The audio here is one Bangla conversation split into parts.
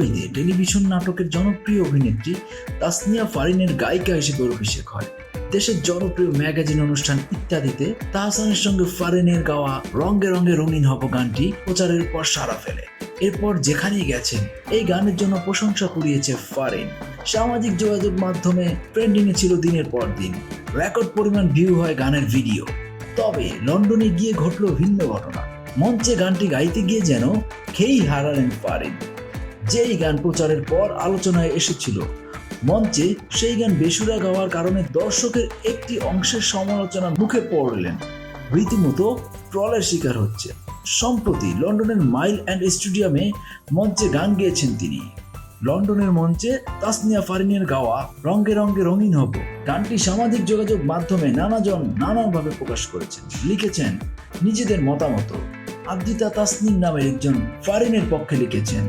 ঈদে টেলিভিশন নাটকের জনপ্রিয় অভিনেত্রী তাসনিয়া ফারিনের গায়িকা হিসেবে অভিষেক হয়। দেশের জনপ্রিয় ম্যাগাজিন অনুষ্ঠান ইত্যাদিতে তাহসানের সঙ্গে ফারিনের গাওয়া রঙ্গে রঙ্গে রঙিন হব গানটি প্রচারের পর সারা ফেলে। এরপর যেখানেই গেছেন, এই গানের জন্য প্রশংসা কুড়িয়েছে ফারিন। সামাজিক যোগাযোগ মাধ্যমে ট্রেন্ডিংয়ে ছিল দিনের পর দিন। রেকর্ড পরিমাণ ভিউ হয় গানের ভিডিও। তবে লন্ডনে গিয়ে ঘটল ভিন্ন ঘটনা। মঞ্চে গানটি গাইতে গিয়ে যেন খেই হারালেন ফারিন। যেই গান প্রচারের পর আলোচনায় এসেছিল। মঞ্চে সেই গান বেসুরা গাওয়ার কারণে দর্শকের একটি অংশের সমালোচনার মুখে পড়লেন। রীতিমতো ট্রলের শিকার হচ্ছে। সম্প্রতি লন্ডনের মাইল অ্যান্ড স্টেডিয়ামে মঞ্চে গান গেয়েছেন তিনি। লন্ডনের মঞ্চে তাসনিয়া ফারিনের গাওয়া রঙ্গে রঙ্গে রঙিন হব। গানটি সামাজিক যোগাযোগ মাধ্যমে নানাজন নানাভাবে প্রকাশ করেছেন। লিখেছেন নিজেদের মতামত। আদ্রিতা তাসনিম নামের একজন ফারিনের পক্ষে লিখেছেন,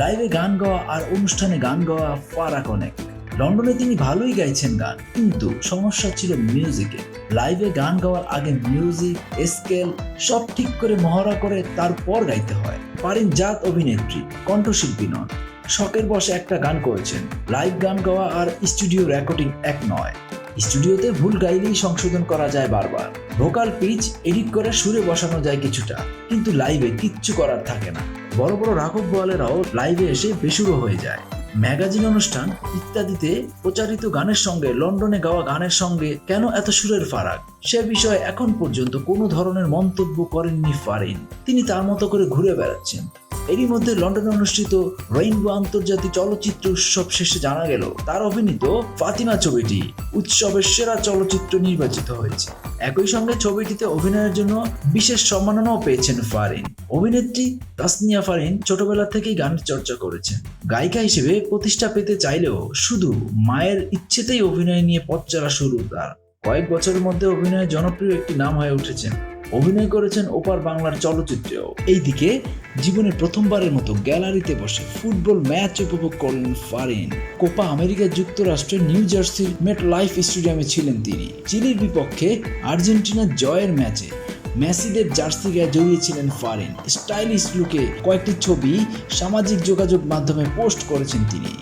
লাইভে গান গাওয়া আর অনুষ্ঠানে গান গাওয়া ফারাক অনেক লন্ডনে তিনি ভালোই গাইছেন গান, কিন্তু সমস্যা ছিল মিউজিকে লাইভে গান গাওয়ার আগে মিউজিক স্কেল সব ঠিক করে মহড়া করে তারপর গাইতে হয়। ফারিন জাত অভিনেত্রী, কণ্ঠশিল্পী নন। শখের বসে একটা গান করেছেন, লাইভ গান গাওয়া আর স্টুডিও রেকর্ডিং এক নয়। স্টুডিওতে ভুল গাইলেই সংশোধন করা যায় বারবার। ভোকাল পিচ এডিট করে সুরে বসানো যায় কিছুটা, কিন্তু লাইভে কিচ্ছু করার থাকে না। বড় বড় রাঘব বোয়ালেরাও লাইভে এসে বেসুরো হয়ে যায়। ম্যাগাজিন অনুষ্ঠান ইত্যাদিতে প্রচারিত গানের সঙ্গে, লন্ডনে গাওয়া গানের সঙ্গে কেন এত সুরের ফারাক? সে বিষয়ে এখন পর্যন্ত কোনো ধরনের মন্তব্য করেননি ফারিন। তিনি তার মতো করে ঘুরে বেড়াচ্ছেন। এরই মধ্যে লন্ডনে অনুষ্ঠিত রেইনবো আন্তর্জাতিক চলচ্চিত্র উৎসব শেষে জানা গেল, তার অভিনীত ফাতিমা ছবিটি উৎসবের সেরা চলচ্চিত্র নির্বাচিত হয়েছে। একই সঙ্গে ছবিটিতে অভিনয়ের জন্য বিশেষ সম্মাননাও পেয়েছেন ফারিন। অভিনেত্রী তাসনিয়া ফারিন ছোটবেলা থেকেই গানের চর্চা করেছেন। গায়িকা হিসেবে প্রতিষ্ঠা পেতে চাইলেও শুধু মায়ের ইচ্ছেতেই অভিনয় নিয়ে পথ চলা শুরু তার। কয়েক বছরের মধ্যে অভিনয়ে জনপ্রিয় একটি নাম হয়ে উঠেছেন অভিনয় করেছেন ওপার বাংলার চলচ্চিত্রেও। এইদিকে জীবনে প্রথমবারের মতো গ্যালারিতে বসে ফুটবল ম্যাচ উপভোগ করলেন ফারিন। কোপা আমেরিকা যুক্তরাষ্ট্রের নিউ জার্সির মেট লাইফ স্টেডিয়ামে ছিলেন তিনি। চিলির বিপক্ষে আর্জেন্টিনার জয়ের ম্যাচে মেসিদের জার্সি গায়ে জড়িয়েছিলেন ফারিন। স্টাইলিশ লুকে কয়েকটি ছবি সামাজিক যোগাযোগ মাধ্যমে পোস্ট করেছেন তিনি।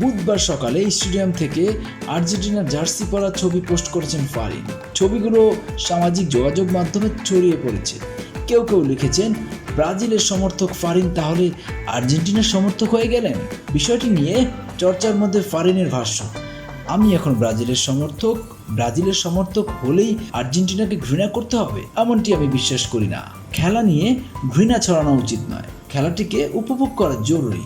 বুধবার সকালে স্টেডিয়াম থেকে আর্জেন্টিনার জার্সি পরা ছবি পোস্ট করেছেন ফারিন। ছবিগুলো সামাজিক যোগাযোগ মাধ্যমে ছড়িয়ে পড়েছে। কেউ কেউ লিখেছেন ব্রাজিলের সমর্থক ফারিন তাহলে আর্জেন্টিনার সমর্থক হয়ে গেলেন? বিষয়টি নিয়ে চর্চার মধ্যে ফারিনের ভাষ্য। আমি এখন ব্রাজিলের সমর্থক ব্রাজিলের সমর্থক হলেই আর্জেন্টিনাকে ঘৃণা করতে হবে, এমনটি আমি বিশ্বাস করি না। খেলা নিয়ে ঘৃণা ছড়ানো উচিত নয়। খেলাটিকে উপভোগ করা জরুরি।